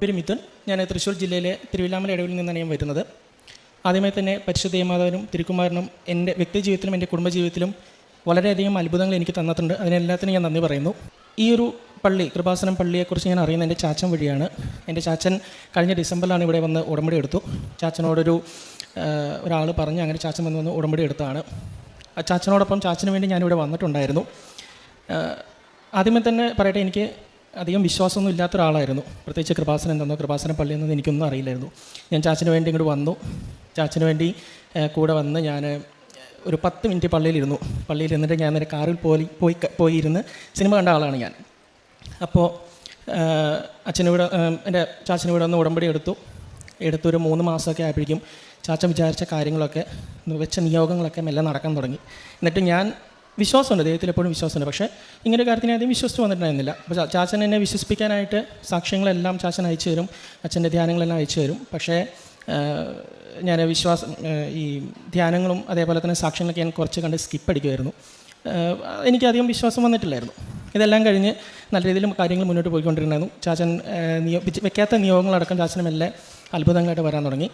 പേര് മിഥുൻ ഞാൻ തൃശ്ശൂർ ജില്ലയിലെ തിരുവില്ലാമല ഇടവിൽ നിന്നാണ് ഞാൻ വരുന്നത്. ആദ്യമായി തന്നെ പരിശുദ്ധ ദേവമാതാവിനും തിരുക്കുമാരനും എന്റെ വ്യക്തി ജീവിതത്തിലും എന്റെ കുടുംബജീവിതത്തിലും വളരെയധികം അത്ഭുതങ്ങൾ എനിക്ക് തന്നിട്ടുണ്ട്. അതിനെല്ലാത്തിനും ഞാൻ നന്ദി പറയുന്നു. ഈ ഒരു പള്ളി കൃപാസനം പള്ളിയെക്കുറിച്ച് ഞാൻ അറിയുന്നത് എന്റെ ചാച്ചൻ വഴിയാണ്. എന്റെ ചാച്ചൻ കഴിഞ്ഞ ഡിസംബറിലാണ് ഇവിടെ വന്ന് ഉടമ്പടി എടുത്തു. ചാച്ചനോടൊരു ഒരാൾ പറഞ്ഞ് അങ്ങനെ ചാച്ചൻ വന്ന് വന്ന് ഉടമ്പടി എടുത്തതാണ് ആ ചാച്ചനോടൊപ്പം ചാച്ചന് വേണ്ടി ഞാനിവിടെ വന്നിട്ടുണ്ടായിരുന്നു. ആദ്യമേ തന്നെ പറയട്ടെ എനിക്ക് അധികം വിശ്വാസമൊന്നും ഇല്ലാത്ത ഒരാളായിരുന്നു. പ്രത്യേകിച്ച് കൃപാസനം എന്തെന്നോ കൃപാസനം പള്ളി എന്നൊന്നും എനിക്കൊന്നും അറിയില്ലായിരുന്നു. ഞാൻ ചാച്ചന് വേണ്ടി ഇങ്ങോട്ട് വന്നു. ചാച്ചന് വേണ്ടി കൂടെ വന്ന് ഞാൻ ഒരു പത്ത് മിനിറ്റ് പള്ളിയിലിരുന്നു. പള്ളിയിൽ ഇരുന്നിട്ട് ഞാൻ നേരെ കാറിൽ പോയി പോയി പോയിരുന്ന് സിനിമ കണ്ട ആളാണ് ഞാൻ. അപ്പോൾ അച്ഛനിവിടെ എന്റെ ചാച്ചനിവിടെ ഒന്ന് ഉടമ്പടി എടുത്തു. എടുത്തൊരു മൂന്ന് മാസമൊക്കെ ആയപ്പോഴേക്കും ചാച്ചൻ വിചാരിച്ച കാര്യങ്ങളൊക്കെ വെച്ച നിയോഗങ്ങളൊക്കെ മെല്ലെ നടക്കാൻ തുടങ്ങി. എന്നിട്ട് ഞാൻ വിശ്വാസമുണ്ട്. ദൈവത്തിൽ എപ്പോഴും വിശ്വാസമുണ്ട്. പക്ഷേ ഇങ്ങനെ കാര്യത്തിന് ആദ്യം വിശ്വസിച്ച് വന്നിട്ടുണ്ടായിരുന്നില്ല. അപ്പോൾ ചാച്ചൻ എന്നെ വിശ്വസിപ്പിക്കാനായിട്ട് സാക്ഷ്യങ്ങളെല്ലാം ചാച്ചൻ അയച്ചു തരും. അച്ഛന്റെ ധ്യാനങ്ങളെല്ലാം അയച്ചു തരും. പക്ഷേ ഞാൻ വിശ്വാസം ഈ ധ്യാനങ്ങളും അതേപോലെ തന്നെ സാക്ഷ്യങ്ങളൊക്കെ ഞാൻ കുറച്ച് കണ്ട് സ്കിപ്പ് അടിക്കുമായിരുന്നു. എനിക്കധികം വിശ്വാസം വന്നിട്ടില്ലായിരുന്നു. ഇതെല്ലാം കഴിഞ്ഞ് നല്ല രീതിയിൽ കാര്യങ്ങൾ മുന്നോട്ട് പോയിക്കൊണ്ടിരുന്നായിരുന്നു. ചാച്ചൻ നിയോ വെക്കാത്ത നിയോഗങ്ങളടക്കം ചാച്ചനും എല്ലാം അത്ഭുതങ്ങളായിട്ട് വരാൻ തുടങ്ങി.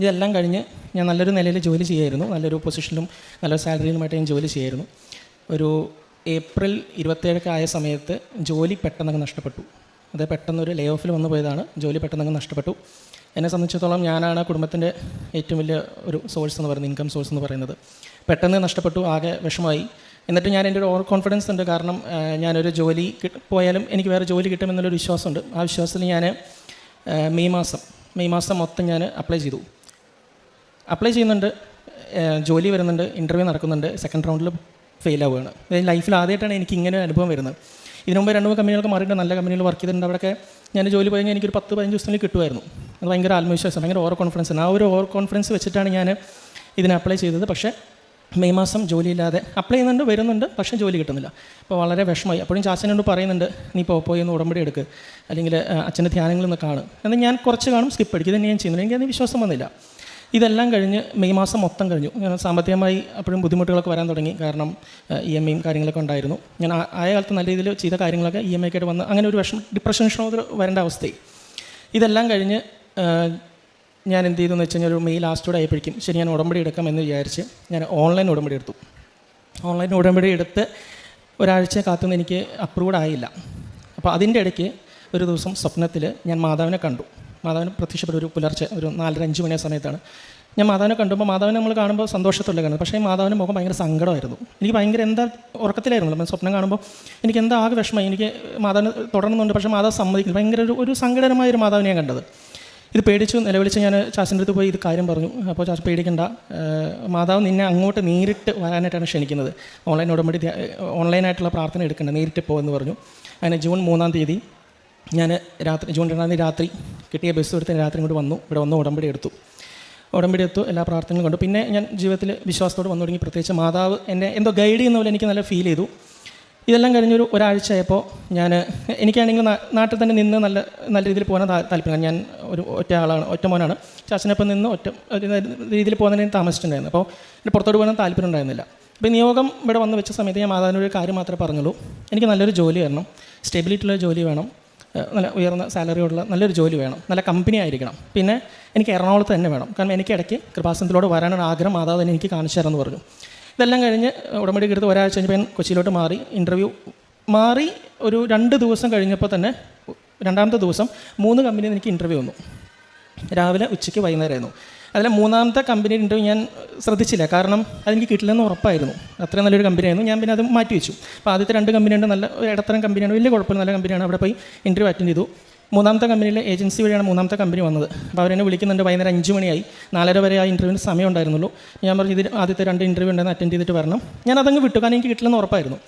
ഇതെല്ലാം കഴിഞ്ഞ് ഞാൻ നല്ലൊരു നിലയിൽ ജോലി ചെയ്യായിരുന്നു. നല്ലൊരു പൊസിഷനിലും നല്ലൊരു സാലറിയിലുമായിട്ട് ഞാൻ ജോലി ചെയ്യായിരുന്നു. ഒരു ഏപ്രിൽ ഇരുപത്തേഴൊക്കെ ആയ സമയത്ത് ജോലി പെട്ടെന്നങ്ങ് നഷ്ടപ്പെട്ടു. അത് പെട്ടെന്നൊരു ലേ ഓഫിൽ വന്നു പോയതാണ്. ജോലി പെട്ടെന്നങ്ങ് നഷ്ടപ്പെട്ടു. എന്നെ സംബന്ധിച്ചിടത്തോളം ഞാനാണ് കുടുംബത്തിന്റെ ഏറ്റവും വലിയ ഒരു സോഴ്സ് എന്ന് പറയുന്നത് ഇൻകം സോഴ്സ് എന്ന് പറയുന്നത്. പെട്ടെന്ന് നഷ്ടപ്പെട്ടു ആകെ വിഷമമായി. എന്നിട്ട് ഞാൻ എന്റെ ഒരു ഓവർ കോൺഫിഡൻസ് ഉണ്ട്. കാരണം ഞാനൊരു ജോലി പോയാലും എനിക്ക് വേറെ ജോലി കിട്ടുമെന്നുള്ളൊരു വിശ്വാസമുണ്ട്. ആ വിശ്വാസത്തിൽ ഞാൻ മെയ് മാസം മെയ് മാസം മൊത്തം ഞാൻ അപ്ലൈ ചെയ്തു. അപ്ലൈ ചെയ്യുന്നുണ്ട്. ജോലി വരുന്നുണ്ട് ഇന്റർവ്യൂ നടക്കുന്നുണ്ട് സെക്കൻഡ് റൗണ്ടിൽ ഫെയിൽ ആവുകയാണ്. ലൈഫിൽ ആദ്യമായിട്ടാണ് എനിക്ക് ഇങ്ങനെ ഒരു അനുഭവം വരുന്നത്. ഇതിനു മുമ്പ് രണ്ട് മൂന്ന് കമ്പനികൾക്ക് മാറിയിട്ട് നല്ല കമ്പനികൾ വർക്ക് ചെയ്തിട്ടുണ്ട്. അവിടെയൊക്കെ ഞാൻ ജോലി പോയി കഴിഞ്ഞാൽ എനിക്കൊരു പത്ത് പതിനഞ്ച് ദിവസത്തിൽ കിട്ടുമായിരുന്നു. അത് ഭയങ്കര ആത്മവിശ്വാസം ഭയങ്കര ഓവർ കോൺഫിഡൻസ് ആണ്. ആ ഒരു ഓവർ കോൺഫിഡൻസ് വെച്ചിട്ടാണ് ഞാൻ ഇതിന് അപ്ലൈ ചെയ്തത്. പക്ഷേ മെയ് മാസം ജോലിയില്ലാതെ അപ്ലൈ ചെയ്യുന്നുണ്ട് വരുന്നുണ്ട് പക്ഷേ ജോലി കിട്ടുന്നില്ല. അപ്പോൾ വളരെ വിഷമമായി. അപ്പോഴും ചാച്ചനോട് പറയുന്നുണ്ട് നീ ഇപ്പോൾ പോയി ഒന്ന് ഉടമ്പടി എടുക്കുക അല്ലെങ്കിൽ അച്ഛന്റെ ധ്യാനങ്ങളൊന്ന് കാണും. എന്നാൽ ഞാൻ കുറച്ച് കാണും സ്കിപ്പ് അടിക്കും. ഇതന്നെ തന്നെ ഞാൻ ചെയ്യുന്നില്ല അതിന് വിശ്വാസം വന്നില്ല. ഇതെല്ലാം കഴിഞ്ഞ് മെയ് മാസം മൊത്തം കഴിഞ്ഞു. ഞാൻ സാമ്പത്തികമായി അപ്പോഴും ബുദ്ധിമുട്ടുകളൊക്കെ വരാൻ തുടങ്ങി. കാരണം ഇ എം ഐയും കാര്യങ്ങളൊക്കെ ഉണ്ടായിരുന്നു. ഞാൻ ആയ കാലത്ത് നല്ല രീതിയിൽ ചെയ്ത കാര്യങ്ങളൊക്കെ ഇ എം ഐ ആയിട്ട് വന്ന് അങ്ങനെ ഒരു വിഷമം ഡിപ്രഷൻ ഷോദർ വരേണ്ട അവസ്ഥയായി. ഇതെല്ലാം കഴിഞ്ഞ് ഞാൻ എന്ത് ചെയ്തു എന്ന് വെച്ച് കഴിഞ്ഞാൽ ഒരു മെയ് ലാസ്റ്റോടെ ആയപ്പോഴേക്കും ശരി ഞാൻ ഉടമ്പടി എടുക്കാം എന്ന് വിചാരിച്ച് ഞാൻ ഓൺലൈൻ ഉടമ്പടി എടുത്തു. ഓൺലൈൻ ഉടമ്പടി എടുത്ത് ഒരാഴ്ച കാത്തുനിന്ന് എനിക്ക് അപ്രൂവ്ഡ് ആയില്ല. അപ്പോൾ അതിന്റെ ഇടയ്ക്ക് ഒരു ദിവസം സ്വപ്നത്തിൽ ഞാൻ മാതാവിനെ കണ്ടു. മാതാവിനെ പ്രത്യക്ഷപ്പെട്ട ഒരു പുലർച്ചെ ഒരു നാലര അഞ്ച് മണിയ സമയത്താണ്. ഞാൻ മാതാവിനെ കണ്ടുമ്പോൾ മാതാവിനെ നമ്മൾ കാണുമ്പോൾ സന്തോഷത്തോടെ കാണുന്നത് പക്ഷേ മാതാവിന്റെ മുഖം ഭയങ്കര സങ്കടമായിരുന്നു. എനിക്ക് ഭയങ്കര എന്താ ഉറക്കത്തിലായിരുന്നു നമ്മൾ സ്വപ്നം കാണുമ്പോൾ എനിക്ക് എന്താ ആകെ വിഷമമായി. എനിക്ക് മാതാവിനെ തുടരണമെന്നുണ്ട് പക്ഷേ മാതാവ് സമ്മതിക്കുന്നു ഭയങ്കര ഒരു ഒരു സങ്കടകരമായ ഒരു മാതാവിനെ ഞാൻ കണ്ടത്. ഇത് പേടിച്ചു നിലവിളിച്ച് ഞാൻ ചാച്ചന്റെ അടുത്ത് പോയി ഇത് കാര്യം പറഞ്ഞു. അപ്പോൾ ചാച്ച പേടിക്കണ്ട. മാതാവ് നിന്നെ അങ്ങോട്ട് നേരിട്ട് വരാനായിട്ടാണ് ക്ഷണിക്കുന്നത്. ഓൺലൈൻ ഉടമ്പടി ഓൺലൈനായിട്ടുള്ള പ്രാർത്ഥന എടുക്കേണ്ട. നേരിട്ട് പോകുമെന്ന് പറഞ്ഞു. അങ്ങനെ ജൂൺ മൂന്നാം തീയതി ഞാൻ രാത്രി ജൂൺ രണ്ടാം തീയതി രാത്രി കിട്ടിയ ബസ് എടുത്ത് രാത്രി ഇങ്ങോട്ട് വന്നു. ഇവിടെ വന്ന് ഉടമ്പടി എടുത്തു. ഉടമ്പടി എടുത്തു എല്ലാ പ്രാർത്ഥനകളും കണ്ടു. പിന്നെ ഞാൻ ജീവിതത്തിൽ വിശ്വാസത്തോട് വന്നു തുടങ്ങി. പ്രത്യേകിച്ച് മാതാവ് എന്നെ എന്തോ ഗൈഡ് ചെയ്യുന്ന പോലെ എനിക്ക് നല്ല ഫീൽ ചെയ്തു. ഇതെല്ലാം കഴിഞ്ഞൊരു ഒരാഴ്ച ആയപ്പോൾ ഞാൻ എനിക്കാണെങ്കിൽ നാട്ടിൽ തന്നെ നിന്ന് നല്ല നല്ല രീതിയിൽ പോകാൻ താല്പര്യമാണ്. താല്പര്യം ഞാൻ ഒരു ഒറ്റ ആളാണ് ഒറ്റ മോനാണ്. ചാച്ചനൊപ്പം നിന്ന് ഒറ്റ രീതിയിൽ പോകുന്നതിന് താമസിച്ചിട്ടുണ്ടായിരുന്നു. അപ്പോൾ പുറത്തോട്ട് പോകാൻ താല്പര്യം ഉണ്ടായിരുന്നില്ല. അപ്പോൾ നിയോഗം ഇവിടെ വന്ന് വെച്ച സമയത്ത് ഞാൻ മാതാവിനൊരു കാര്യം മാത്രമേ പറഞ്ഞുള്ളൂ. എനിക്ക് നല്ലൊരു ജോലി വരണം. സ്റ്റെബിലിറ്റിയുള്ള ജോലി വേണം. നല്ല ഉയർന്ന സാലറിയുള്ള നല്ലൊരു ജോലി വേണം. നല്ല കമ്പനി ആയിരിക്കണം. പിന്നെ എനിക്ക് എറണാകുളത്ത് തന്നെ വേണം. കാരണം എനിക്ക് ഇടയ്ക്ക് കൃപാസനത്തിലോട് വരാനൊരു ആഗ്രഹം മാതാവ് തന്നെ എനിക്ക് കാണിച്ചു തരാമെന്ന് പറഞ്ഞു. ഇതെല്ലാം കഴിഞ്ഞ് ഉടമ്പടി എടുത്ത് ഒരാഴ്ച കഴിഞ്ഞപ്പോൾ ഞാൻ കൊച്ചിയിലോട്ട് മാറി ഇന്റർവ്യൂ മാറി ഒരു രണ്ട് ദിവസം കഴിഞ്ഞപ്പോൾ തന്നെ രണ്ടാമത്തെ ദിവസം മൂന്ന് കമ്പനിയിൽ എനിക്ക് ഇന്റർവ്യൂ വന്നു. രാവിലെ ഉച്ചയ്ക്ക് വൈകുന്നേരമായിരുന്നു. അതിൽ മൂന്നാമത്തെ കമ്പനിയുടെ ഇന്റർവ്യൂ ഞാൻ ശ്രദ്ധിച്ചില്ല. കാരണം അതെനിക്ക് കിട്ടില്ലെന്ന് ഉറപ്പായിരുന്നു. അത്രയും നല്ലൊരു കമ്പനിയായിരുന്നു ഞാൻ പിന്നെ അത് മാറ്റി വെച്ചു. അപ്പോൾ ആദ്യത്തെ രണ്ട് കമ്പനിയുണ്ട് നല്ല ഇടത്തരം കമ്പനിയാണ് വലിയ കുഴപ്പമില്ല നല്ല കമ്പനിയാണ് അവിടെ പോയി ഇന്റർവ്യൂ അറ്റൻഡ് ചെയ്തു. മൂന്നാമത്തെ കമ്പനിയിലെ ഏജൻസി വഴിയാണ് മൂന്നാമത്തെ കമ്പനി വന്നത്. അപ്പോൾ അവരെന്നെ വിളിക്കുന്നുണ്ട്. വൈകുന്നേരം അഞ്ച് മണിയായി. നാലര വരെ ആ ഇന്റർവ്യൂവിന് സമയം ഉണ്ടായിരുന്നുള്ളൂ. ഞാൻ പറഞ്ഞു ഇതിൽ ആദ്യത്തെ രണ്ട് ഇന്റർവ്യൂ ഉണ്ടെന്ന് അറ്റൻഡ് ചെയ്തിട്ട് വരണം. ഞാൻ അതങ്ങ് വിട്ടു. കാരണം എനിക്ക് കിട്ടില്ലെന്ന് ഉറപ്പായിരുന്നു.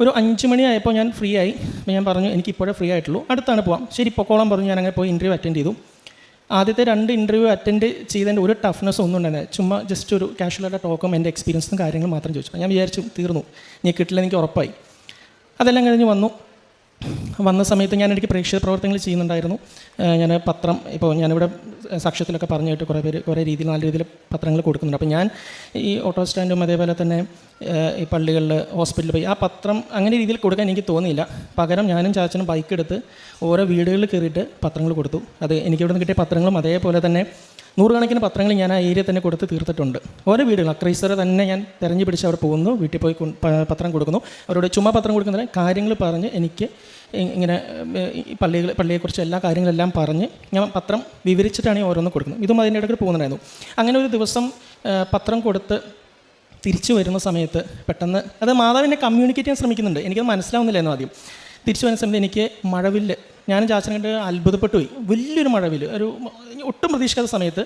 ഒരു അഞ്ച് മണിയായപ്പോൾ ഞാൻ ഫ്രീ ആയി. ഞാൻ പറഞ്ഞു എനിക്ക് ഇപ്പോഴേ ഫ്രീ ആയിട്ടുള്ളൂ. അടുത്താണ് പോവാം. ശരി പൊക്കോളം പറഞ്ഞു. ഞാൻ അങ്ങനെ പോയി ഇന്റർവ്യൂ അറ്റൻഡ് ചെയ്തു. ആദ്യത്തെ രണ്ട് ഇന്റർവ്യൂ അറ്റൻഡ് ചെയ്തതിന്റെ ഒരു ടഫ്നെസ് ഒന്നും ഉണ്ടായിരുന്നില്ല ചുമ്മാ ജസ്റ്റ് ഒരു കാഷ്വലായിട്ട് ടോക്കും എന്റെ എക്സ്പീരിയൻസും കാര്യങ്ങളും മാത്രം ചോദിച്ചു. ഞാൻ വിചാരിച്ചു തീർന്നു. നീ കിട്ടില്ല എനിക്ക് ഉറപ്പായി. അതെല്ലാം കഴിഞ്ഞ് വന്നു. വന്ന സമയത്ത് ഞാൻ എനിക്ക് പ്രേക്ഷക പ്രവർത്തനങ്ങൾ ചെയ്യുന്നുണ്ടായിരുന്നു. ഞാൻ പത്രം ഇപ്പോൾ ഞാനിവിടെ സാക്ഷ്യത്തിലൊക്കെ പറഞ്ഞിട്ട് കുറേ പേര് കുറേ രീതിയിൽ നല്ല രീതിയിൽ പത്രങ്ങൾ കൊടുക്കുന്നുണ്ട്. അപ്പോൾ ഞാൻ ഈ ഓട്ടോ സ്റ്റാൻഡും അതേപോലെ തന്നെ ഈ പള്ളികളിൽ ഹോസ്പിറ്റലിൽ പോയി ആ പത്രം അങ്ങനെ രീതിയിൽ കൊടുക്കാൻ എനിക്ക് തോന്നിയില്ല. പകരം ഞാനും ചാച്ചനും ബൈക്ക് എടുത്ത് ഓരോ വീടുകളിൽ കയറിയിട്ട് പത്രങ്ങൾ കൊടുത്തു. അത് എനിക്കിവിടെ നിന്ന് കിട്ടിയ പത്രങ്ങളും അതേപോലെ തന്നെ നൂറുകണക്കിന് പത്രങ്ങൾ ഞാൻ ആ ഏരിയ തന്നെ കൊടുത്ത് തീർത്തിട്ടുണ്ട്. ഓരോ വീടുകൾ അക്രൈസറെ തന്നെ ഞാൻ തിരഞ്ഞു പിടിച്ച് അവിടെ പോകുന്നു വീട്ടിൽ പോയി പത്രം കൊടുക്കുന്നു. അവരോട് ചുമ്മാ പത്രം കൊടുക്കുന്നില്ല കാര്യങ്ങൾ പറഞ്ഞ് എനിക്ക് ഇങ്ങനെ പള്ളികൾ പള്ളിയെക്കുറിച്ച് എല്ലാ കാര്യങ്ങളെല്ലാം പറഞ്ഞ് ഞാൻ പത്രം വിവരിച്ചിട്ടാണ് ഞാൻ ഓരോന്ന് കൊടുക്കുന്നത്. ഇതും അതിന്റെ ഇടയ്ക്ക് പോകുന്നുണ്ടായിരുന്നു. അങ്ങനെ ഒരു ദിവസം പത്രം കൊടുത്ത് തിരിച്ചു വരുന്ന സമയത്ത് പെട്ടെന്ന് അത് മാതാവിനെ കമ്മ്യൂണിക്കേറ്റ് ചെയ്യാൻ ശ്രമിക്കുന്നുണ്ട്. എനിക്കത് മനസ്സിലാവുന്നില്ലായിരുന്നു ആദ്യം തിരിച്ചു വരുന്ന സമയത്ത് എനിക്ക് മഴവില്ല് ഞാനും ചാച്ചനെ കണ്ട് അത്ഭുതപ്പെട്ടു പോയി. വലിയൊരു മഴവിൽ ഒരു ഒട്ടും പ്രതീക്ഷിക്കാത്ത സമയത്ത്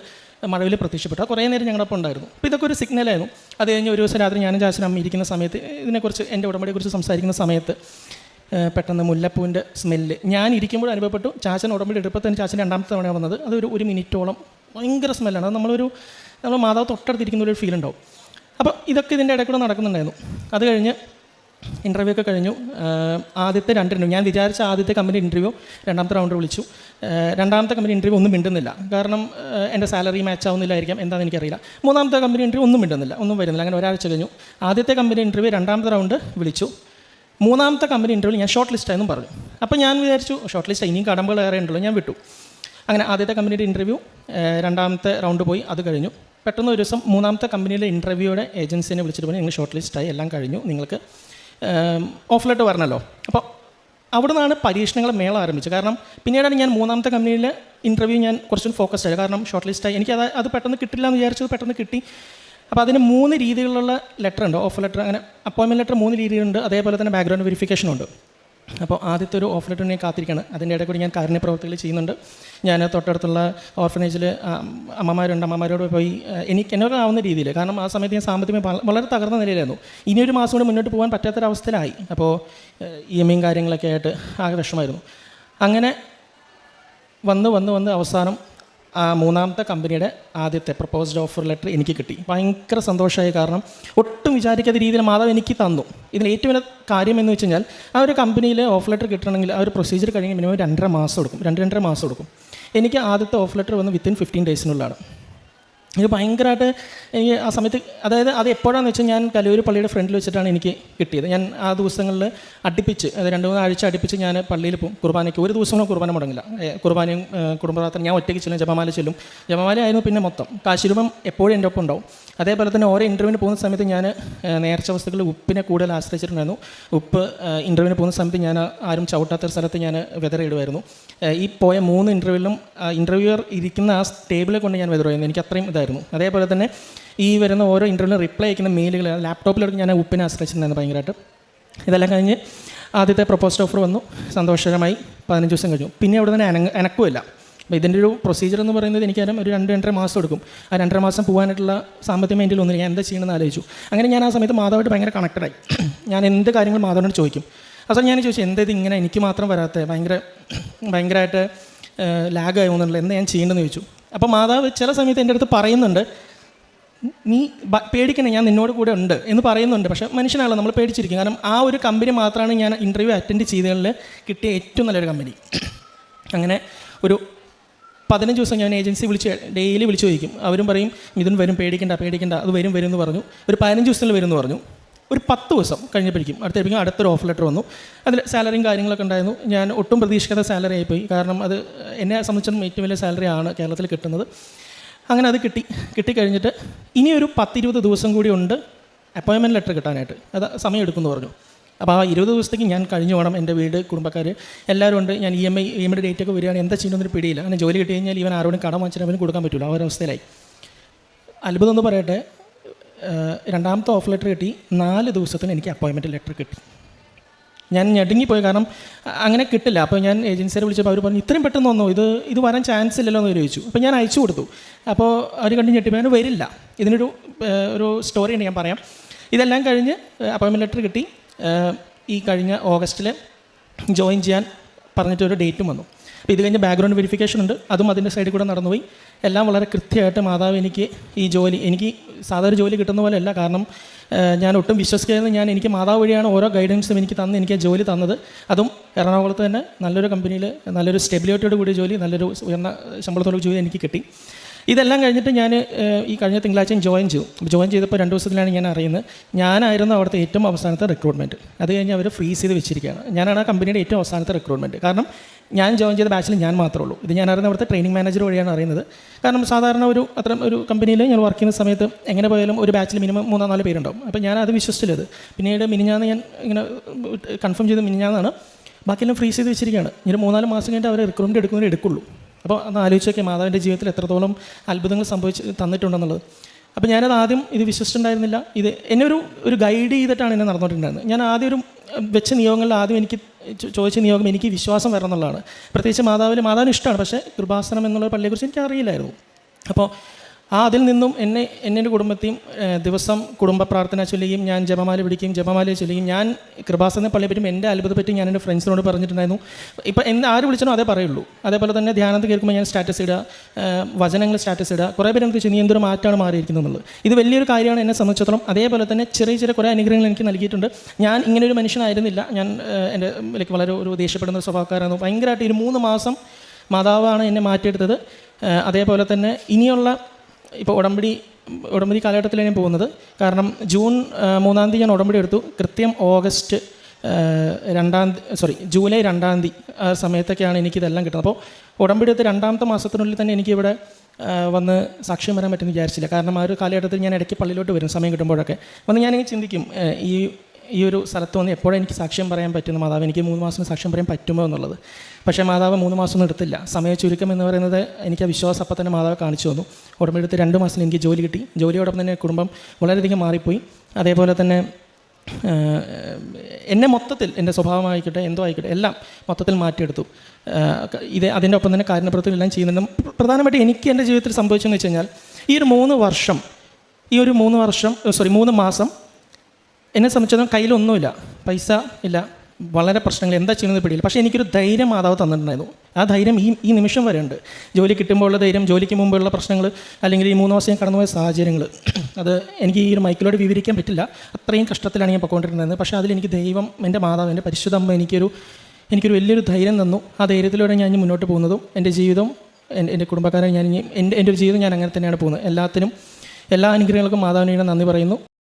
മഴവിൽ പ്രത്യക്ഷപ്പെട്ടു. കുറേ നേരം ഞങ്ങളുടെ ഒപ്പം ഉണ്ടായിരുന്നു. അപ്പോൾ ഇതൊക്കെ ഒരു സിഗ്നലായിരുന്നു അത് കഴിഞ്ഞ് ഒരു ദിവസം രാത്രി ഞാനും ചാച്ചനും അമ്മ ഇരിക്കുന്ന സമയത്ത് ഇതിനെക്കുറിച്ച് എന്റെ ഉടമ്പടിയെക്കുറിച്ച് സംസാരിക്കുന്ന സമയത്ത് പെട്ടെന്ന് മുല്ലപ്പൂവിന്റെ സ്മെല്ല് ഞാൻ ഇരിക്കുമ്പോൾ അനുഭവപ്പെട്ടു. ചാച്ചൻ ഉടമ്പടി എടുപ്പം തന്നെ ചാച്ചൻ രണ്ടാമത്തെ തവണയാണ് വന്നത്. അതൊരു ഒരു മിനിറ്റോളം ഭയങ്കര സ്മെല്ലാണ് അത് നമ്മളൊരു നമ്മൾ മാതാവ് തൊട്ടടുത്തിരിക്കുന്ന ഒരു ഫീൽ ഉണ്ടാവും. അപ്പോൾ ഇതൊക്കെ ഇതിന്റെ ഇടയ്ക്കൂടെ നടക്കുന്നുണ്ടായിരുന്നു. അത് കഴിഞ്ഞ് ഇന്റർവ്യൂ ഒക്കെ കഴിഞ്ഞു. ആദ്യത്തെ രണ്ട് ഇന്റർവ്യൂ ഞാൻ വിചാരിച്ച ആദ്യത്തെ കമ്പനി ഇന്റർവ്യൂ രണ്ടാമത്തെ റൗണ്ട് വിളിച്ചു. രണ്ടാമത്തെ കമ്പനി ഇന്റർവ്യൂ ഒന്നും മിണ്ടുന്നില്ല. കാരണം എന്റെ സാലറി മാച്ച് ആവുന്നില്ലായിരിക്കാം എന്താണെന്ന് എനിക്കറിയില്ല. മൂന്നാമത്തെ കമ്പനി ഇന്റർവ്യൂ ഒന്നും മിണ്ടുന്നില്ല. ഒന്നും വരുന്നില്ല. അങ്ങനെ ഒരാഴ്ച കഴിഞ്ഞു. ആദ്യത്തെ കമ്പനി ഇന്റർവ്യൂ രണ്ടാമത്തെ റൗണ്ട് വിളിച്ചു. മൂന്നാമത്തെ കമ്പനി ഇന്റർവ്യൂ ഞാൻ ഷോർട്ട് ലിസ്റ്റ് ലിസ്റ്റായെന്നും പറഞ്ഞു. അപ്പോൾ ഞാൻ വിചാരിച്ചു ഷോർട്ട് ലിസ്റ്റ് ഇനിയും കടമ്പകൾ ഏറെ ഉണ്ടല്ലോ ഞാൻ വിട്ടു. അങ്ങനെ ആദ്യത്തെ കമ്പനിയുടെ ഇന്റർവ്യൂ രണ്ടാമത്തെ റൗണ്ട് പോയി. അത് കഴിഞ്ഞു. പെട്ടെന്ന് ഒരു ദിവസം മൂന്നാമത്തെ കമ്പനിയിലെ ഇന്റർവ്യൂയുടെ ഏജൻസിനെ വിളിച്ചിട്ട് പറഞ്ഞു നിങ്ങൾ ഷോർട്ട് ലിസ്റ്റായി എല്ലാം കഴിഞ്ഞു. നിങ്ങൾക്ക് ഓഫ് വരണമല്ലോ അപ്പോൾ അവിടെ നിന്നാണ് പരീക്ഷണങ്ങൾ മേള ആരംഭിച്ചത്. കാരണം പിന്നീടാണ് ഞാൻ മൂന്നാമത്തെ കമ്പനിയിൽ ഇന്റർവ്യൂ ഞാൻ കുറച്ചും ഫോക്കസ് ചെയ്തത് കാരണം ഷോർട്ട് ലിസ്റ്റായി എനിക്ക് അത് അത് പെട്ടെന്ന് കിട്ടില്ല എന്ന് വിചാരിച്ചത് പെട്ടെന്ന് കിട്ടി. അപ്പോൾ അതിന് മൂന്ന് രീതിയിലുള്ള ലെറ്റർ ഉണ്ട്. ഓഫർ ലെറ്റർ അങ്ങനെ അപ്പോയിൻമെന്റ് ലെറ്റർ മൂന്ന് രീതിയിലുണ്ട് അതേപോലെ തന്നെ ബാക്ക്ഗ്രൗണ്ട് വെരിഫിക്കേഷൻ ഉണ്ട്. അപ്പോൾ ആദ്യത്തെ ഒരു ഓഫ് ഞാൻ കാത്തിരിക്കുകയാണ്. അതിന്റെ ഇടയിൽ കൂടി ഞാൻ കാരുണ്യ പ്രവർത്തികൾ ചെയ്യുന്നുണ്ട്. ഞാൻ തൊട്ടടുത്തുള്ള ഓർഫനേജിൽ അമ്മമാരുണ്ട്. അമ്മമാരോട് പോയി എനിക്ക് എന്നോട് ആവുന്ന രീതിയിൽ കാരണം ആ സമയത്ത് ഞാൻ സാമ്പത്തികം വളരെ തകർന്ന നിലയിലായിരുന്നു. ഇനി ഒരു മാസം കൂടി മുന്നോട്ട് പോകാൻ പറ്റാത്തൊരവസ്ഥയിലായി. അപ്പോൾ ഇ എം ഐയും കാര്യങ്ങളൊക്കെ ആയിട്ട് ആകെ വിഷമമായിരുന്നു. അങ്ങനെ വന്ന് വന്ന് വന്ന് അവസാനം മൂന്നാമത്തെ കമ്പനിയുടെ ആദ്യത്തെ പ്രപ്പോസ്ഡ് ഓഫർ ലെറ്റർ എനിക്ക് കിട്ടി. ഭയങ്കര സന്തോഷമായി കാരണം ഒട്ടും വിചാരിക്കാത്ത രീതിയിൽ മാതാവ് എനിക്ക് തന്നു. ഇതിൽ ഏറ്റവും വലിയ കാര്യം എന്ന് വെച്ച് കഴിഞ്ഞാൽ ആ ഒരു കമ്പനിയിൽ ഓഫർ ലെറ്റർ കിട്ടണമെങ്കിൽ ആ ഒരു പ്രൊസീജിയർ കഴിഞ്ഞ് മിനിമം രണ്ടര മാസം എടുക്കും. രണ്ട് രണ്ടര മാസം എടുക്കും. എനിക്ക് ആദ്യത്തെ ഓഫർ ലെറ്റർ വന്ന് വിത്തിൻ ഫിഫ്റ്റീൻ ഡേയ്സിനുള്ളിലാണ് ഇത് ഭയങ്കരമായിട്ട് എനിക്ക് ആ സമയത്ത് അതായത് അത് എപ്പോഴാണെന്ന് വെച്ചാൽ ഞാൻ കലൂർ പള്ളിയുടെ ഫ്രണ്ടിൽ വെച്ചിട്ടാണ് എനിക്ക് കിട്ടിയത്. ഞാൻ ആ ദിവസങ്ങളിൽ അടുപ്പിച്ച് അത് രണ്ട് മൂന്ന് ആഴ്ച അടുപ്പിച്ച് ഞാൻ പള്ളിയിൽ പോകും കുർബാനയ്ക്ക് ഒരു ദിവസം കുർബാന മുടങ്ങില്ല. കുർബാനയും കുടുംബപ്രാർത്ഥന ഞാൻ ഒറ്റയ്ക്ക് ചെല്ലും ജപമാല ചെല്ലും. ജപമാല ആയിരുന്നു പിന്നെ മൊത്തം. കാശിരൂപം എപ്പോഴും എന്റെ ഒപ്പം ഉണ്ടാവും. അതേപോലെ തന്നെ ഓരോ ഇന്റർവ്യൂവിന് പോകുന്ന സമയത്ത് ഞാൻ നേർച്ച വസ്തുക്കളിൽ ഉപ്പിനെ കൂടുതൽ ആശ്രയിച്ചിട്ടുണ്ടായിരുന്നു. ഉപ്പ് ഇന്റർവ്യൂവിന് പോകുന്ന സമയത്ത് ഞാൻ ആരും ചവിട്ടാത്തൊരു സ്ഥലത്ത് ഞാൻ വിതറിയിടുമായിരുന്നു ഈ പോയ മൂന്ന് ഇന്റർവ്യൂവിലും ഇന്റർവ്യൂവർ ഇരിക്കുന്ന ആ ടേബിളെ കൊണ്ട് ഞാൻ വിതറുമായിരുന്നു എനിക്ക് അത്രയും ഇതായിരുന്നു അതേപോലെ തന്നെ ഈ വരുന്ന ഓരോ ഇന്റർവ്യൂവിലും റിപ്ലൈ അയക്കുന്ന മെയിലുകൾ ലാപ്ടോപ്പിലെടുത്ത് ഞാൻ ഉപ്പിനെ ആശ്രയിച്ചിട്ടുണ്ടായിരുന്നു ഭയങ്കരമായിട്ട്. ഇതെല്ലാം കഴിഞ്ഞ് ആദ്യത്തെ പ്രൊപ്പോസ്ഡ് ഓഫർ വന്നു. സന്തോഷകരമായി പതിനഞ്ച് ദിവസം കഴിഞ്ഞു. പിന്നെ അവിടെ തന്നെ അനങ്ങ അനക്കുമില്ല അപ്പോൾ ഇതിന്റെ ഒരു പ്രൊസീജിയർ എന്ന് പറയുന്നത് എനിക്കറിയാം ഒരു രണ്ട് രണ്ടര മാസം എടുക്കും. ആ രണ്ടര മാസം പോകാനായിട്ടുള്ള സാമ്പത്തിക മൈൻഡിൽ ഒന്നും ഞാൻ എന്താ ചെയ്യണമെന്ന് ആലോചിച്ചു. അങ്ങനെ ഞാൻ ആ സമയത്ത് മാധവായിട്ട് ഭയങ്കര കണക്റ്റഡായി ഞാൻ എന്ത് കാര്യങ്ങൾ മാധവനോട് ചോദിക്കും? അപ്പോൾ ഞാൻ ചോദിച്ചു എന്താ ഇത് ഇങ്ങനെ? എനിക്ക് മാത്രം വരാത്ത ഭയങ്കര ഭയങ്കരമായിട്ട് ലാഗായി പോകുന്നുണ്ടല്ലോ എന്താ ഞാൻ ചെയ്യേണ്ടതെന്ന്? ചോദിച്ചു. അപ്പോൾ മാതാവ് ചില സമയത്ത് എന്റെ അടുത്ത് പറയുന്നുണ്ട് നീ പേടിക്കണേ ഞാൻ നിന്നോട് കൂടെ ഉണ്ട് എന്ന് പറയുന്നുണ്ട്. പക്ഷെ മനുഷ്യനാണല്ലോ നമ്മൾ പേടിച്ചിരിക്കും. കാരണം ആ ഒരു കമ്പനി മാത്രമാണ് ഞാൻ ഇന്റർവ്യൂ അറ്റൻഡ് ചെയ്തതിൽ കിട്ടിയ ഏറ്റവും നല്ലൊരു കമ്പനി. അങ്ങനെ ഒരു പതിനഞ്ച് ദിവസം ഞാൻ ഏജൻസി വിളിച്ച് ഡെയിലി വിളിച്ച് ചോദിക്കും. അവരും പറയും മിഥുൻ വരും പേടിക്കണ്ട പേടിക്കണ്ട അത് വരും വരും എന്ന് പറഞ്ഞു. ഒരു പതിനഞ്ച് ദിവസത്തിൽ വരും എന്ന് പറഞ്ഞു. ഒരു പത്ത് ദിവസം കഴിഞ്ഞപ്പോഴേക്കും അടുത്തപ്പോഴേക്കും അടുത്തൊരു ഓഫർ ലെറ്റർ വന്നു. അതിൽ സാലറിയും കാര്യങ്ങളൊക്കെ ഉണ്ടായിരുന്നു. ഞാൻ ഒട്ടും പ്രതീക്ഷിക്കാത്ത സാലറി ആയിപ്പോയി. കാരണം അത് എന്നെ സംബന്ധിച്ചിടത്തോളം ഏറ്റവും വലിയ സാലറി ആണ് കേരളത്തിൽ കിട്ടുന്നത്. അങ്ങനെ അത് കിട്ടി. കിട്ടിക്കഴിഞ്ഞിട്ട് ഇനിയൊരു പത്തിരുപത് ദിവസം കൂടി ഉണ്ട് അപ്പോയിൻമെന്റ് ലെറ്റർ കിട്ടാനായിട്ട്. അത് സമയം എടുക്കുമെന്ന് പറഞ്ഞു. അപ്പോൾ ആ ഇരുപത് ദിവസത്തേക്ക് ഞാൻ കഴിഞ്ഞു പോകണം എന്റെ വീട് കുടുംബക്കാർ എല്ലാവരും ഉണ്ട്. ഞാൻ E M I E M ഐയുടെ ഡേറ്റ് ഒക്കെ വരികയാണെങ്കിൽ എന്താ ചെയ്യുന്നൊരു പിടിയില്ല. അങ്ങനെ ജോലി കിട്ടി കഴിഞ്ഞാൽ ഇവൻ ആരോടും കടം വാങ്ങിച്ചിട്ട് അവന് കൊടുക്കാൻ പറ്റില്ല ആ ഒരു അവസ്ഥയിലായി. അത്ഭുതം എന്ന് പറയട്ടെ രണ്ടാമത്തെ ഓഫ് ലെറ്റർ കിട്ടി. നാല് ദിവസത്തിന് എനിക്ക് അപ്പോയിൻമെന്റ് ലെറ്റർ കിട്ടി. ഞാൻ ഞെടുങ്ങിപ്പോയി കാരണം അങ്ങനെ കിട്ടില്ല. അപ്പോൾ ഞാൻ ഏജൻസിയെ വിളിച്ചപ്പോൾ അവർ പറഞ്ഞു ഇത്രയും പെട്ടെന്ന് വന്നു? ഇത് ഇത് വരാൻ ചാൻസ് ഇല്ലല്ലോ എന്ന് ചോദിച്ചു. അപ്പോൾ ഞാൻ അയച്ചു കൊടുത്തു. അപ്പോൾ അവർ കണ്ട് ഞെട്ടിപ്പോൾ ഞാൻ വരില്ല. ഇതിനൊരു ഒരു സ്റ്റോറി ഉണ്ട് ഞാൻ പറയാം. ഇതെല്ലാം കഴിഞ്ഞ് അപ്പോയിൻമെന്റ് ലെറ്റർ കിട്ടി. ഈ കഴിഞ്ഞ ഓഗസ്റ്റിൽ ജോയിൻ ചെയ്യാൻ പറഞ്ഞിട്ടൊരു ഡേറ്റും വന്നു. അപ്പോൾ ഇത് കഴിഞ്ഞ് ബാക്ക്ഗ്രൗണ്ട് വെരിഫിക്കേഷൻ ഉണ്ട്. അതും അതിന്റെ സൈഡിൽ കൂടെ നടന്നുപോയി. എല്ലാം വളരെ കൃത്യമായിട്ട് മാതാവ് എനിക്ക് ഈ ജോലി എനിക്ക് സാധാരണ ജോലി കിട്ടുന്ന പോലെ അല്ല. കാരണം ഞാൻ ഒട്ടും വിശ്വസിക്കാതെ ഞാൻ എനിക്ക് മാതാവ് വഴിയാണ് ഓരോ ഗൈഡൻസും എനിക്ക് തന്ന് എനിക്ക് ജോലി തന്നത്. അതും എറണാകുളത്ത് തന്നെ നല്ലൊരു കമ്പനിയിൽ നല്ലൊരു സ്റ്റെബിലിറ്റിയോട് കൂടിയ ജോലി നല്ലൊരു ഉയർന്ന ശമ്പളത്തോട് ജോലി എനിക്ക് കിട്ടി. ഇതെല്ലാം കഴിഞ്ഞിട്ട് ഞാൻ ഈ കഴിഞ്ഞ തിങ്കളാഴ്ചയും ജോയിൻ ചെയ്തു. അപ്പോൾ ജോയിൻ ചെയ്തപ്പോൾ രണ്ട് ദിവസത്തിലാണ് ഞാൻ അറിയുന്നത്. ഞാനായിരുന്നു അവിടുത്തെ ഏറ്റവും അവസാനത്തെ റിക്രൂട്ട്മെന്റ് അത് കഴിഞ്ഞ് അവർ ഫ്രീസ് ചെയ്ത് വെച്ചിരിക്കുകയാണ്. ഞാനാണ് ആ കമ്പനിയുടെ ഏറ്റവും അവസാനത്തെ റിക്രൂട്ട്മെന്റ് കാരണം ഞാൻ ജോയിൻ ചെയ്ത ബാച്ചിൽ ഞാൻ മാത്രമേ ഉള്ളൂ. ഇത് ഞാൻ അവിടുത്തെ ട്രെയിനിങ് മാനേജർ വഴിയാണ് അറിയുന്നത്. കാരണം സാധാരണ ഒരു അത്ര ഒരു കമ്പനിയിൽ ഞാൻ വർക്ക് ചെയ്യുന്ന സമയത്ത് എങ്ങനെ പോയാലും ഒരു ബാച്ചിൽ മിനിമം മൂന്നോ നാല് പേരുണ്ടാവും. അപ്പോൾ ഞാൻ അത് വിശ്വസിച്ചത് പിന്നീട് മിനിഞ്ഞാന്ന് ഞാൻ ഇങ്ങനെ കൺഫേം ചെയ്ത് മിനിഞ്ഞാന്നാണ് ബാക്കിയെല്ലാം ഫ്രീസ് ചെയ്ത് വെച്ചിരിക്കുകയാണ്. ഇനി മൂന്നാൽ മാസം കഴിഞ്ഞിട്ട് അവർ റിക്രൂട്ട്മെന്റ് എടുക്കുന്നവരെ എടുക്കുള്ളൂ. അപ്പോൾ അത് ആലോചിച്ചൊക്കെ മാതാവിന്റെ ജീവിതത്തിൽ എത്രത്തോളം അത്ഭുതങ്ങൾ സംഭവിച്ച് തന്നിട്ടുണ്ടെന്നുള്ളത്. അപ്പോൾ ഞാനത് ആദ്യം ഇത് വിശ്വസിച്ചിട്ടുണ്ടായിരുന്നില്ല. ഇത് എന്നെ ഒരു ഒരു ഗൈഡ് ചെയ്തിട്ടാണ് എന്നെ നടന്നിട്ടുണ്ടായിരുന്നത് ഞാൻ ആദ്യം ഒരു വെച്ച നിയോഗങ്ങളിൽ ആദ്യം എനിക്ക് ചോദിച്ച നിയോഗം എനിക്ക് വിശ്വാസം വരണം എന്നുള്ളതാണ് പ്രത്യേകിച്ച് മാതാവിന് മാതാവിന് ഇഷ്ടമാണ് പക്ഷേ കൃപാസനം എന്നുള്ള പള്ളിയെക്കുറിച്ച് എനിക്ക് അറിയില്ലായിരുന്നു അപ്പോൾ ആ അതിൽ നിന്നും എന്നെ എന്നെ കുടുംബത്തെയും ദിവസം കുടുംബ പ്രാർത്ഥന ചൊല്ലുകയും ഞാൻ ജപമാല പിടിക്കുകയും ജപമാല ചൊല്ലുകയും ഞാൻ കൃപാസന പള്ളിയെ പറ്റും എന്റെ അത്ഭുത പറ്റി ഞാൻ എന്റെ ഫ്രണ്ട്സിനോട് പറഞ്ഞിട്ടുണ്ടായിരുന്നു. ഇപ്പം എന്ന് ആര് വിളിച്ചാലും അതേ പറയുള്ളൂ. അതേപോലെ തന്നെ ധ്യാനത്തിൽ കേൾക്കുമ്പോൾ ഞാൻ സ്റ്റാറ്റസ് ഇടുക വചനങ്ങൾ സ്റ്റാറ്റസ് ഇടുക കുറേ പേര് എനിക്ക് നീ എന്തൊരു മാറ്റമാണ് മാറിയിരിക്കുന്നത് എന്നുള്ളത്. ഇത് വലിയൊരു കാര്യമാണ് എന്നെ സംബന്ധിച്ചിടത്തോളം. അതേപോലെ തന്നെ ചെറിയ ചെറിയ കുറേ അനുഗ്രഹങ്ങൾ എനിക്ക് നൽകിയിട്ടുണ്ട്. ഞാൻ ഇങ്ങനെ ഒരു മനുഷ്യനായിരുന്നില്ല ഞാൻ എന്റെ ലൈക്ക് വളരെ ഒരു ദേഷ്യപ്പെടുന്ന ഒരു സ്വഭാവക്കാരായിരുന്നു ഭയങ്കരമായിട്ട് ഒരു മൂന്ന് മാസം മാതാവാണ് എന്നെ മാറ്റിയെടുത്തത്. അതേപോലെ തന്നെ ഇനിയുള്ള ഇപ്പോൾ ഉടമ്പടി ഉടമ്പടി കാലഘട്ടത്തിലാണ് ഞാൻ പോകുന്നത്. കാരണം ജൂൺ മൂന്നാം തീയതി ഞാൻ ഉടമ്പടി എടുത്തു. കൃത്യം ഓഗസ്റ്റ് രണ്ടാം സോറി ജൂലൈ രണ്ടാം തീയതി ആ സമയത്തൊക്കെയാണ് എനിക്കിതെല്ലാം കിട്ടുന്നത്. അപ്പോൾ ഉടമ്പടി എടുത്ത് രണ്ടാമത്തെ മാസത്തിനുള്ളിൽ തന്നെ എനിക്കിവിടെ വന്ന് സാക്ഷ്യം വരാൻ പറ്റുമെന്ന് വിചാരിച്ചില്ല. കാരണം ആ ഒരു കാലഘട്ടത്തിൽ ഞാൻ ഇടയ്ക്ക് പള്ളിയിലോട്ട് വരും സമയം കിട്ടുമ്പോഴൊക്കെ. വന്ന് ഞാനിങ്ങനെ ചിന്തിക്കും ഈ ഈ ഒരു സ്ഥലത്ത് വന്ന് എപ്പോഴും എനിക്ക് സാക്ഷ്യം പറയാൻ പറ്റുന്നു മാതാവ് എനിക്ക് മൂന്ന് മാസം സാക്ഷ്യം പറയാൻ പറ്റുമോ എന്നുള്ളത്. പക്ഷേ മാതാവ് മൂന്ന് മാസം എടുത്തില്ല. സമയ ചുരുക്കം എന്ന് പറയുന്നത് എനിക്ക് ആ വിശ്വാസം അപ്പം തന്നെ മാതാവ് കാണിച്ചു തന്നു. ഉടമ്പെടുത്ത് രണ്ട് മാസം എനിക്ക് ജോലി കിട്ടി. ജോലിയോടൊപ്പം തന്നെ കുടുംബം വളരെയധികം മാറിപ്പോയി. അതേപോലെ തന്നെ എന്നെ മൊത്തത്തിൽ എന്റെ സ്വഭാവമായിക്കോട്ടെ എന്തോ ആയിക്കോട്ടെ എല്ലാം മൊത്തത്തിൽ മാറ്റിയെടുത്തു. ഇത് അതിന്റെ ഒപ്പം തന്നെ കാരണപ്രവർത്തനം എല്ലാം ചെയ്യുന്നതും പ്ര- പ്രധാനമായിട്ട് എനിക്ക് എന്റെ ജീവിതത്തിൽ സംഭവിച്ചതെന്ന് വെച്ച് കഴിഞ്ഞാൽ ഈ ഒരു മൂന്ന് വർഷം ഈ ഒരു മൂന്ന് വർഷം സോറി മൂന്ന് മാസം എന്നെ സംബന്ധിച്ചിടത്തോളം കയ്യിലൊന്നുമില്ല. പൈസ ഇല്ല. വളരെ പ്രശ്നങ്ങൾ. എന്താ ചെയ്യുന്നത് പിടിയില്ല. പക്ഷേ എനിക്കൊരു ധൈര്യം മാതാവ് തന്നിട്ടുണ്ടായിരുന്നു. ആ ധൈര്യം ഈ ഈ നിമിഷം വരെ ഉണ്ട്. ജോലി കിട്ടുമ്പോഴുള്ള ധൈര്യം ജോലിക്ക് മുമ്പുള്ള പ്രശ്നങ്ങൾ അല്ലെങ്കിൽ ഈ മൂന്ന് മാസം കടന്നുപോയ സാഹചര്യങ്ങൾ അത് എനിക്ക് ഈ ഒരു മൈക്കിലോട് വിവരിക്കാൻ പറ്റില്ല. അത്രയും കഷ്ടത്തിലാണ് ഞാൻ പൊയ്ക്കൊണ്ടിരുന്നത് പക്ഷേ അതിലെനിക്ക് ദൈവം എന്റെ മാതാവ് എന്റെ പരിശുദ്ധ അമ്മ എനിക്കൊരു എനിക്കൊരു വലിയൊരു ധൈര്യം തന്നു. ആ ധൈര്യത്തിലൂടെ ഞാൻ മുന്നോട്ട് പോകുന്നതും എന്റെ ജീവിതം എന്റെ കുടുംബക്കാരെ ഞാൻ എന്റെ എന്റെ ഒരു ജീവിതം ഞാൻ അങ്ങനെ തന്നെയാണ് പോകുന്നത്. എല്ലാത്തിനും എല്ലാ അനുഗ്രഹങ്ങൾക്കും മാതാവിനെ നന്ദി പറയുന്നു.